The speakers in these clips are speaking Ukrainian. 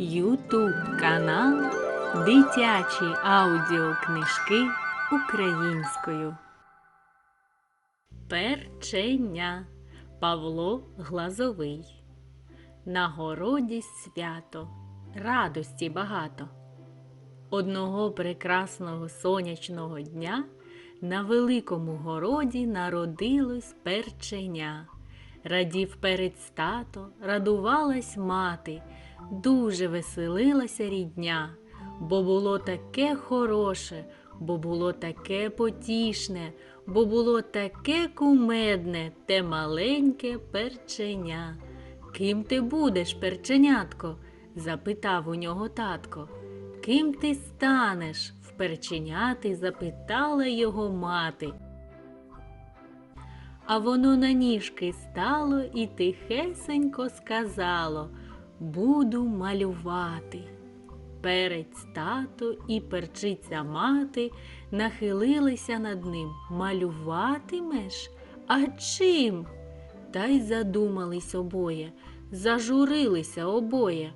Ютуб канал Дитячі аудіокнижки українською. Перченя Павло Глазовий. На городі свято, радості багато. Одного прекрасного сонячного дня на великому городі народилось перченя. Радів перець тато, радувалась мати, дуже веселилася рідня, бо було таке хороше, бо було таке потішне, бо було таке кумедне те маленьке перченя. Ким ти будеш, перченятко? запитав у нього татко. Ким ти станеш? в перченяти запитала його мати. А воно на ніжки стало і тихесенько сказало Буду малювати. Перець тато і перчиця мати нахилилися над ним. Малюватимеш? А чим? Та й задумались обоє, зажурилися обоє.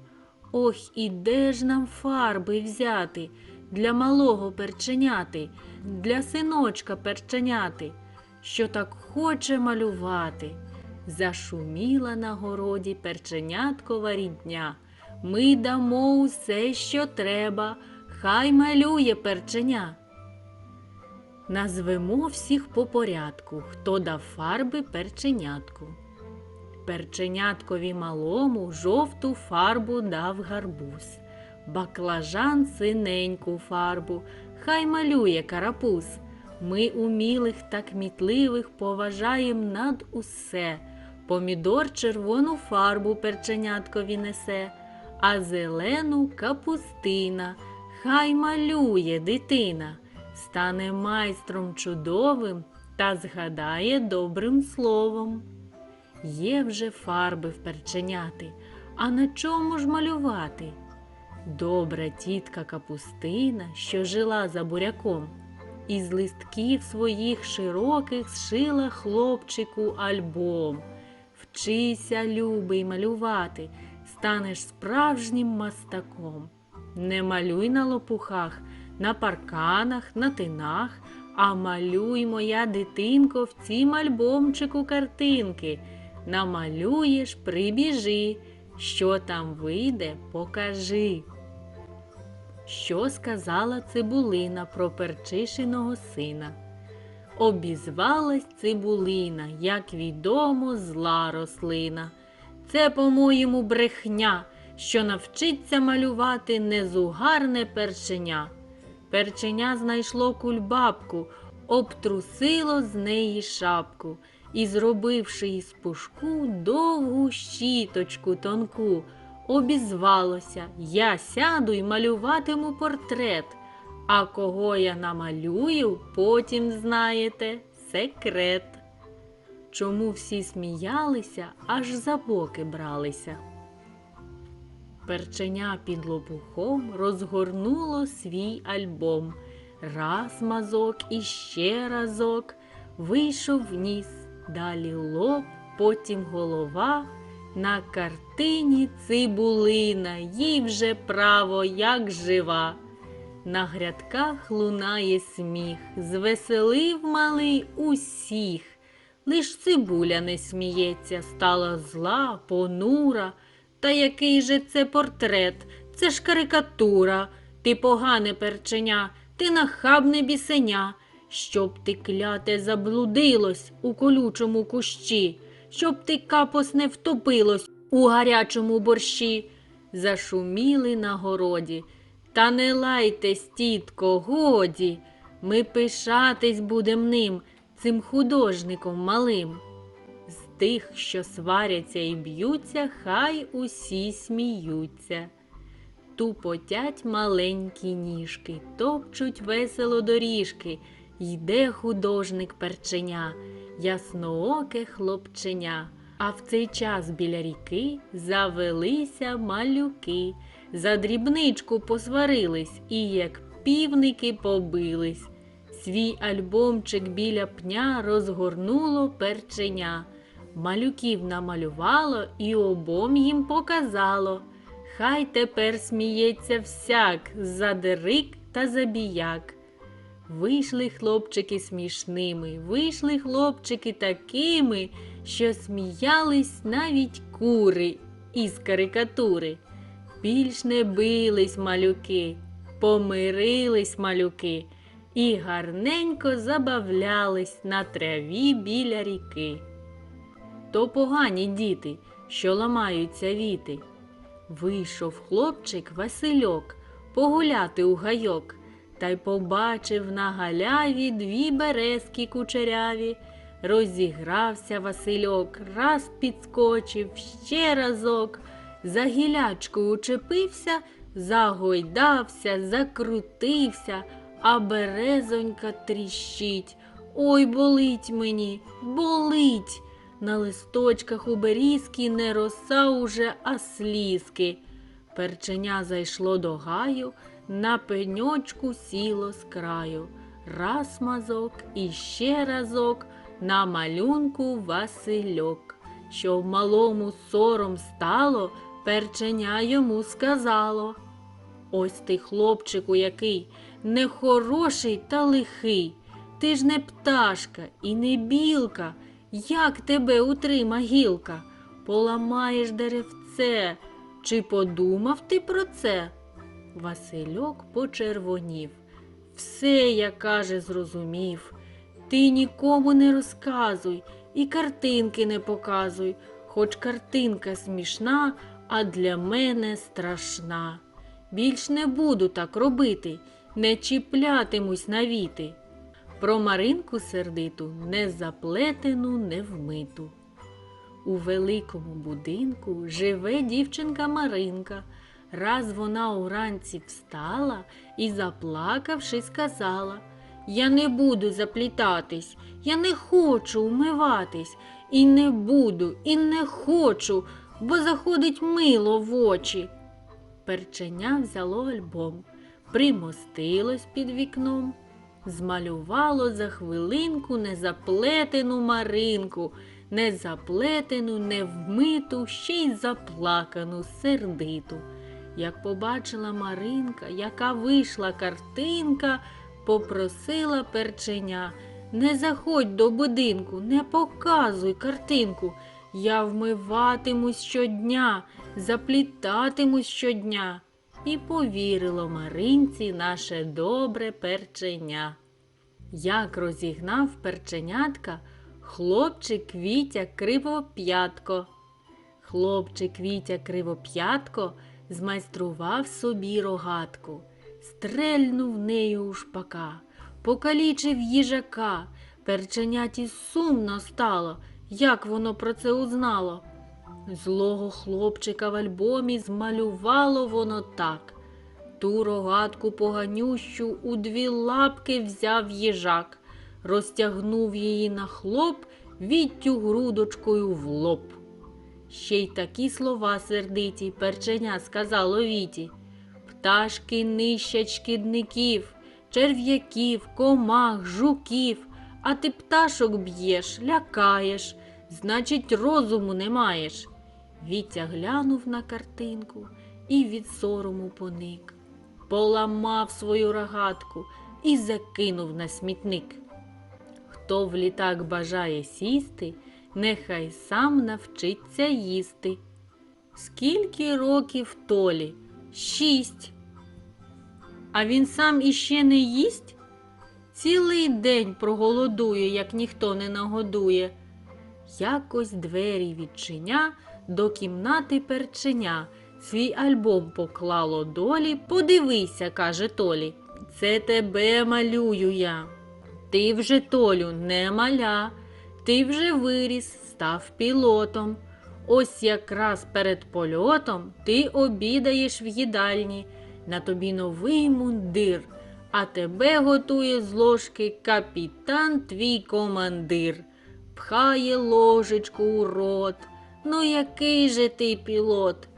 Ох, і де ж нам фарби взяти для малого перченяти, для синочка перченяти, що так хоче малювати. Зашуміла на городі перченяткова рідня. Ми дамо усе, що треба, хай малює перченя. Назвемо всіх по порядку, хто дав фарби перченятку. Перченяткові малому жовту фарбу дав гарбуз, баклажан синеньку фарбу, хай малює карапуз. Ми умілих та кмітливих поважаєм над усе. Помідор червону фарбу перченяткові несе, а зелену капустина, хай малює дитина, стане майстром чудовим та згадає добрим словом. Є вже фарби в перченяти, а на чому ж малювати? Добра тітка капустина, що жила за буряком, із листків своїх широких зшила хлопчику альбом. Вчися, любий, малювати, станеш справжнім мастаком. Не малюй на лопухах, на парканах, на тинах, а малюй, моя дитинко, в цім альбомчику картинки. Намалюєш, прибіжи, що там вийде, покажи. Що сказала цибулина про перчишиного сина? Обізвалась цибулина, як відомо, зла рослина. Це, по-моєму, брехня, що навчиться малювати незугарне перченя. Перченя знайшло кульбабку, обтрусило з неї шапку і, зробивши із пушку довгу щіточку тонку, обізвалося Я сяду й малюватиму портрет. А кого я намалюю, потім знаєте секрет. Чому всі сміялися, аж за боки бралися. Перченя під лопухом розгорнуло свій альбом. Раз мазок і ще разок вийшов ніс, далі лоб, потім голова. На картині цибулина, їй вже право, як жива. На грядках лунає сміх, звеселив малий усіх. Лиш цибуля не сміється, стала зла, понура. Та який же це портрет? Це ж карикатура. Ти погане перченя, ти нахабне бісеня. Щоб ти кляте заблудилось у колючому кущі, щоб ти капос не втопилось у гарячому борщі. Зашуміли на городі. Та не лайтесь, тітко, годі, ми пишатись будем ним, цим художником малим. З тих, що сваряться і б'ються, хай усі сміються. Тупотять маленькі ніжки, топчуть весело доріжки, йде художник перченя, яснооке хлопченя. А в цей час біля ріки завелися малюки. За дрібничку посварились і, як півники, побились. Свій альбомчик біля пня розгорнуло перченя. Малюків намалювало і обом їм показало. Хай тепер сміється всяк, задирик та забіяк. Вийшли хлопчики смішними, вийшли хлопчики такими, що сміялись навіть кури із карикатури. Більш не бились малюки, помирились малюки і гарненько забавлялись на траві біля ріки. То погані діти, що ламаються віти. Вийшов хлопчик Васильок погуляти у гайок, та й побачив на галяві дві березки кучеряві. Розігрався Васильок, раз підскочив ще разок, за гілячкою учепився, загойдався, закрутився, а березонька тріщить. Ой, болить мені, болить. На листочках у берізки не роса уже, а слізки. Перченя зайшло до гаю, на пеньочку сіло з краю. Раз мазок і ще разок на малюнку Васильок. Що малому сором стало, перченя йому сказало. Ось ти, хлопчику, який нехороший та лихий. Ти ж не пташка і не білка. Як тебе утрима гілка? Поламаєш деревце. Чи подумав ти про це? Васильок почервонів. Все, я каже, зрозумів. Ти нікому не розказуй і картинки не показуй, хоч картинка смішна, а для мене страшна. Більш не буду так робити, не чіплятимусь на віти. Про Маринку сердиту не заплетену, не вмиту. У великому будинку живе дівчинка Маринка. Раз вона уранці встала і, заплакавши, сказала Я не буду заплітатись, я не хочу умиватись, і не буду, і не хочу, бо заходить мило в очі. Перченя взяло альбом, примостилось під вікном, змалювало за хвилинку незаплетену Маринку, незаплетену, невмиту, ще й заплакану, сердиту. Як побачила Маринка, яка вийшла картинка, попросила перченя. Не заходь до будинку, не показуй картинку. Я вмиватимусь щодня, заплітатимусь щодня. І повірило Маринці наше добре перченя. Як розігнав перченятка хлопчик Вітя кривоп'ятко. Хлопчик Вітя кривоп'ятко змайстрував собі рогатку, стрельнув нею у шпака, покалічив їжака. Перченяті сумно стало, як воно про це узнало. Злого хлопчика в альбомі змалювало воно так. Ту рогатку поганющу у дві лапки взяв їжак, розтягнув її на хлоп, віттю грудочкою в лоб. Ще й такі слова сердиті перченя сказало Віті. Пташки нищать шкідників, черв'яків, комах, жуків, а ти пташок б'єш, лякаєш, значить, розуму не маєш. Вітя глянув на картинку і від сорому поник, поламав свою рогатку і закинув на смітник. Хто в літак бажає сісти, нехай сам навчиться їсти. Скільки років Толі? Шість. А він сам іще не їсть? Цілий день проголодує, як ніхто не нагодує. Якось двері відчиня до кімнати перченя. Свій альбом поклало долі. Подивися, каже Толі. Це тебе малюю я. Ти вже Толю не маля, ти вже виріс, став пілотом. Ось якраз перед польотом ти обідаєш в їдальні, на тобі новий мундир, а тебе готує з ложки капітан твій командир, пхає ложечку у рот. Ну який же ти пілот?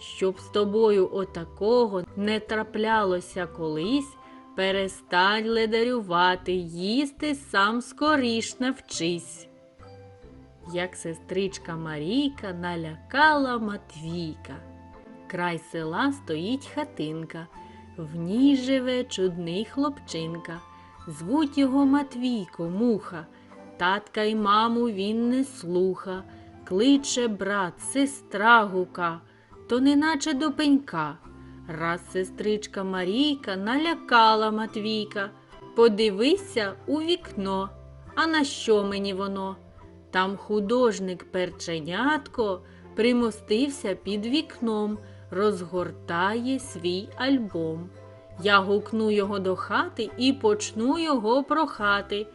Щоб з тобою отакого не траплялося колись, перестань ледарювати, їсти сам скоріш навчись. Як сестричка Марійка налякала Матвійка. Край села стоїть хатинка, в ній живе чудний хлопчинка. Звуть його Матвійко, муха, татка й маму він не слуха, кличе брат, сестра гука, то неначе до пенька. Раз сестричка Марійка налякала Матвійка. Подивися у вікно, а на що мені воно? Там художник перченятко примостився під вікном, розгортає свій альбом. Я гукну його до хати і почну його прохати.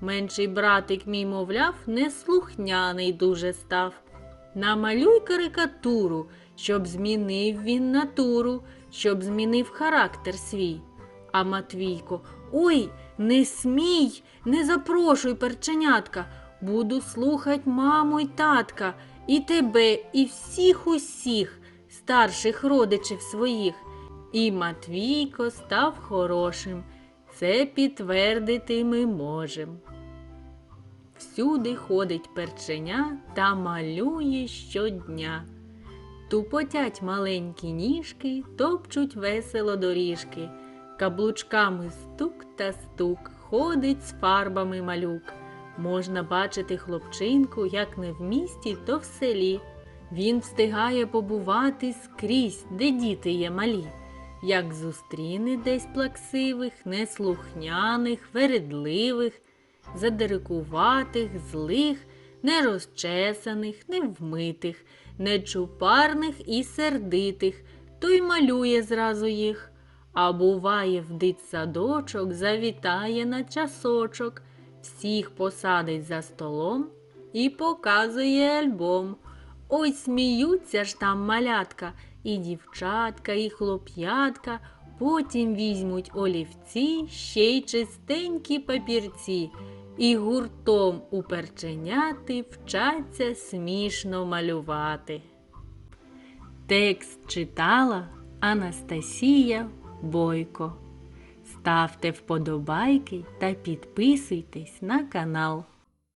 Менший братик мій, мовляв, неслухняний дуже став. Намалюй карикатуру, щоб змінив він натуру, щоб змінив характер свій. А Матвійко, ой, не смій, не запрошуй перченятка, буду слухать маму й татка, і тебе, і всіх усіх старших родичів своїх. І Матвійко став хорошим. Це підтвердити ми можем. Всюди ходить перченя та малює щодня. Тупотять маленькі ніжки, топчуть весело доріжки, каблучками стук та стук, ходить з фарбами малюк. Можна бачити хлопчинку, як не в місті, то в селі. Він встигає побувати скрізь, де діти є малі, як зустріне десь плаксивих, неслухняних, вередливих, задирикуватих, злих, нерозчесаних, невмитих, нечупарних і сердитих, то й малює зразу їх. А буває, в дитсадочок завітає на часочок, всіх посадить за столом і показує альбом. Ой, сміються ж там малятка, і дівчатка, і хлоп'ятка, потім візьмуть олівці, ще й чистенькі папірці, і гуртом у перченяти вчаться смішно малювати. Текст читала Анастасія Бойко. Ставте вподобайки та підписуйтесь на канал.